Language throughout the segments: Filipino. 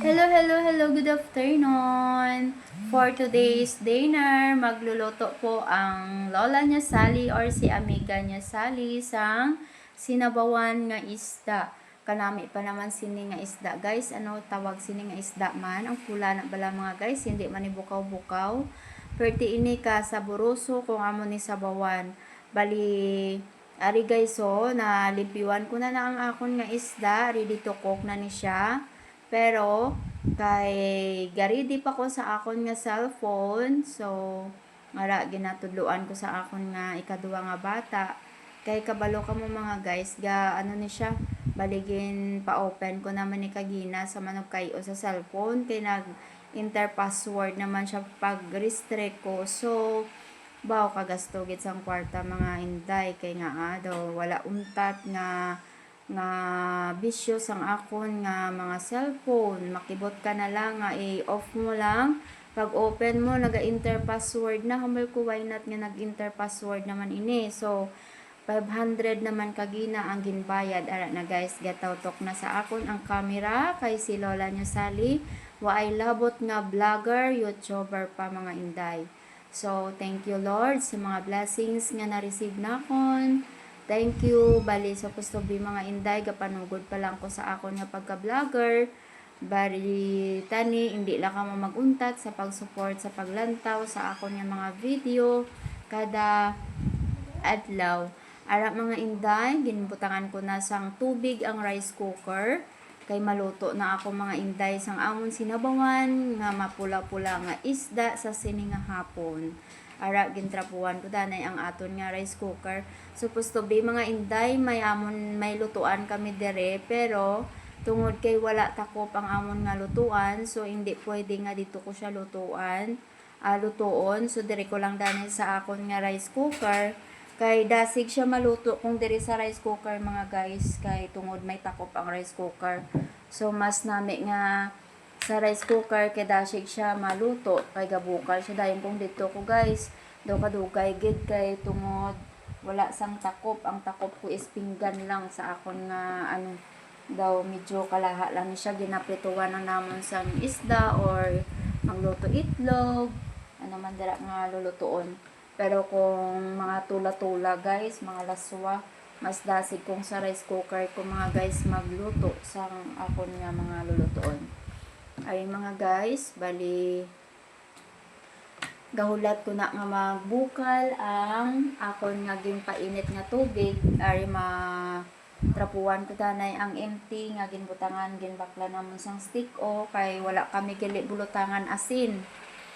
Hello, hello, hello. Good afternoon. For today's dinner, magluluto po ang lola niya Sally or si amiga niya Sally sang sinabawan nga isda. Kanami pa naman sini nga isda. Guys, ano tawag sini nga isda man? Ang pula na bala mga guys, hindi man ibukaw-bukaw. Perti ini ka sa buruso kung amo ni sabawan. Bali, ari guys so, na limpiwan ko na na ang akon nga isda. Ready to cook na ni siya. Pero, kay garidi pa ko sa akon nga cellphone. So, mara ginatudluan ko sa akon nga ikaduwa nga bata. Kay kabalo ka mo mga guys, ga ano ni siya, baligin pa-open ko naman ni Kagina sa manog kayo sa cellphone. Kay nag enter password naman siya pag-restrict ko. So, baw kagasto gid sang kwarta mga inday kay nga nga daw wala untat nga nga bisyo sang akon nga mga cellphone. Makibot ka na lang nga i-off mo lang. Pag open mo naga-enter password na. Humble ko why not nga nag-enter password naman ini? So 500 naman kagina ang ginbayad. Ara na guys. Gatawtok na sa akon ang camera kay si Lola niya Sally. Wa ay labot nga vlogger youtuber pa mga inday. So thank you Lord sa mga blessings nga na-receive na kon Thank you. Bali, sa gusto bi mga inday, kapanugod pa lang ko sa akon nga pagka-vlogger. Bali, tani, hindi lang ka maguntat sa pag-support sa paglantaw sa akon nga mga video kada adlaw. Ara mga inday, ginbutangan ko na sang tubig ang rice cooker kay maluto na ako mga inday sang amon sinabawan nga mapula-pula nga isda sa sini nga hapon ara gintrapuan ko danay ang aton nga rice cooker. Supposed to be mga inday may amon may lutuan kami dire pero tungod kay wala takop ang amon nga lutuan so hindi pwede nga dito ko siya lutuan uh, lutuon. So dire ko lang danay sa akon nga rice cooker. Kay dasig siya maluto kung dire sa rice cooker mga guys kay tungod may takop ang rice cooker. So mas nami nga sa rice cooker kay dasig siya maluto kay gabukal siya. Dayon kung dito ko guys daw kadugay gid kay tungod wala sang takop. Ang takop ko is pinggan lang sa akon nga ano daw medyo kalaha lang siya. Ginaprituhan na namon sang isda or magluto itlog. Ano man dira nga lulutuon. Pero kung mga tula-tula guys mga laswa mas dasig kong sa rice cooker ko mga guys magluto sang akon nga mga lulutuon ay mga guys, bali gahulat ko na nga magbukal ang akon nga ginpainit nga tubig. Ari ma trapuan ko tanay ang empty nga ginbutangan ginbakla namon sang stick o kay wala kami gili bulutangan asin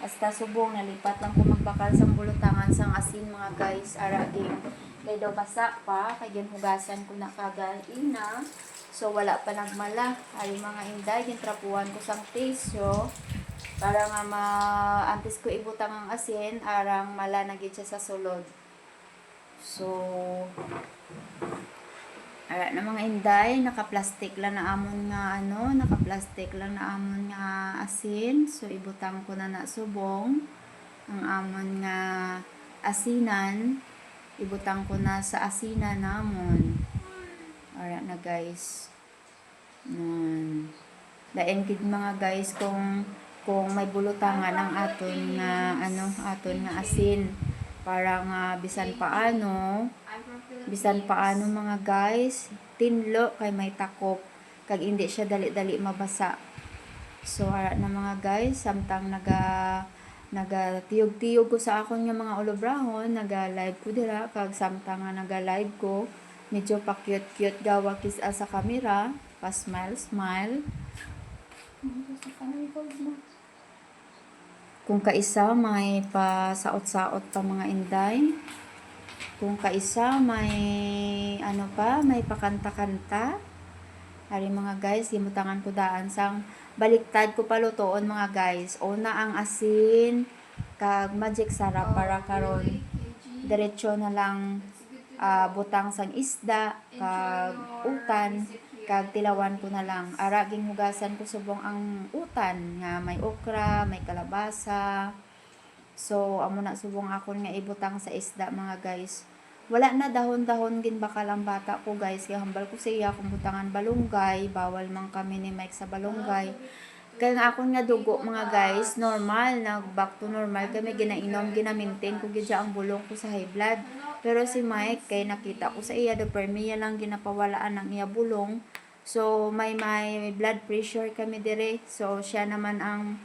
hasta subong nalipat lang ko magbakal sang bulutangan sang asin mga guys ara ging kay daw basa pa kay ginhugasan ko na kagaina So, wala pa nagmala. Ay, mga inday, gintrapuan ko sang tisyo. Para nga ma... Antes ko ibutang ang asin, arang mala na siya sa sulod. So, ara na mga inday, naka-plastic lang na amon nga ano, naka-plastic lang na amon nga asin. So, ibutang ko na na subong ang amon nga asinan. Ibutang ko na sa asinan namon. Ara na guys. Nun. Daen gid mga guys kung kung may bulutangan ang aton nga ano aton nga asin para nga bisan paano bisan paano mga guys tinlo kay may takop. Kag hindi siya dali-dali mabasa. So ara na mga guys samtang naga naga tiyog-tiyog ko sa akon nga mga ulobrahon naga live ko dira. Kag samtang nga naga live ko medyo pa cute cute gawa kis sa camera. Pa smile smile. Kung kaisa may pa saot-saot pa mga inday kung kaisa may ano pa may pakanta-kanta. Hari mga guys gimutangan ko daan sang baliktad ko palutoon mga guys. Una ang asin kag magic sarap para karon. Diretso na lang uh, butang sang isda kag utan kag tilawan ko na lang. Ara hugasan ko subong ang utan nga may okra may kalabasa so amo na subong akon nga ibutang sa isda mga guys wala na dahon-dahon gin bakal ang bata ko guys kaya hambal ko siya kung butangan balunggay bawal man kami ni Mike sa balunggay Kaya nga akong nga dugo mga guys, normal, nag back to normal kami, ginainom, ginamintain ko gidya ang bulong ko sa high blood. Pero si Mike, kay nakita ko sa iya, do permiya lang ginapawalaan ng iya bulong. So, may may blood pressure kami dire. So, siya naman ang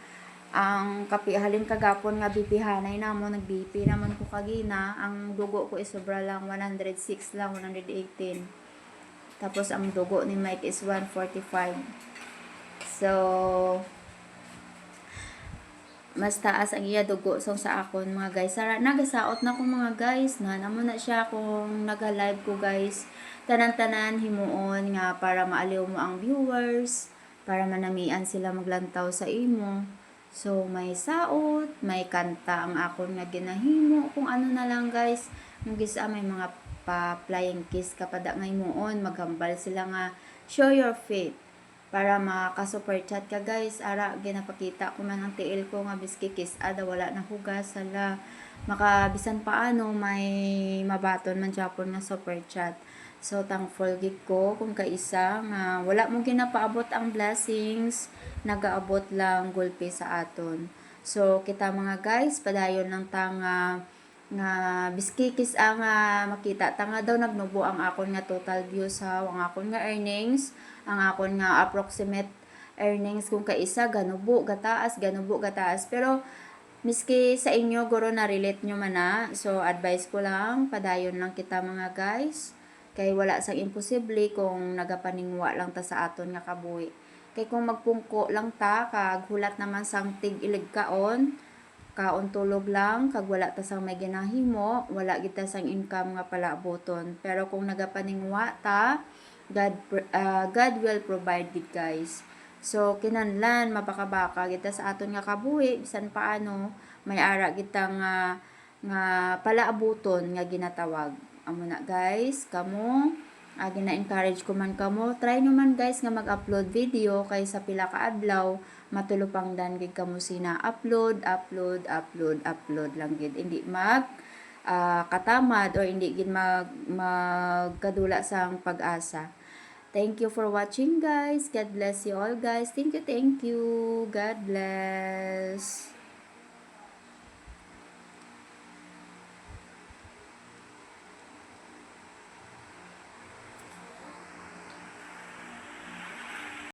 ang kapihalin kagapon nga BP hanay namo nag BP naman ko kagina. Ang dugo ko is sobra lang 106 lang 118 tapos ang dugo ni Mike is 145 so mas taas ang iya dugo so sa akon mga guys. Sara, nagasaot na ko mga guys. Na namo na siya kung naga-live ko guys. Tanan-tanan himuon nga para maaliw mo ang viewers para manamian sila maglantaw sa imo so may saot may kanta ang akon nga ginahimo kung ano na lang guys. Yung gisa may mga pa flying kiss kapada nga himuon maghambal sila nga show your faith para makaka-super chat ka guys. Ara ginapakita ko man ang tiil ko nga biski kiss. Ada wala na hugas sala makabisan paano may mabaton man Japon nga super chat so thankful gid ko kung kaisa nga wala mo ginapaabot ang blessings nagaabot lang gulpi sa aton. So kita mga guys padayon lang tanga nga biskikis ang nga makita tanga daw nagnubo ang akon nga total views ha? Ang akon nga earnings ang akon nga approximate earnings. Kung kaisa ganubo gataas ganubo gataas. Pero miski sa inyo guro na relate nyo man na so advice ko lang padayon lang kita mga guys kay wala sang imposible kung nagapaningwa lang ta sa aton nga kabuhi. Kay kung magpungko lang ta kag hulat naman sang tig ilig kaon tulog lang kag wala ta sang may ginahimo wala kita sang income nga palaboton. Pero kung nagapaningwa ta God ah, God will provide it guys. So kinanlan mapakabaka kita sa aton nga kabuhi bisan paano may ara kita nga nga palaabuton nga ginatawag amo na guys kamo uh, gina-encourage ko man kamo try nyo man guys nga mag-upload video kay sa pila ka adlaw matulupang dan gid kamo sina upload upload upload upload lang gid hindi mag ah, katamad or hindi gid mag magkadula sang pag-asa Thank you for watching guys. God bless you all guys. Thank you, thank you. God bless.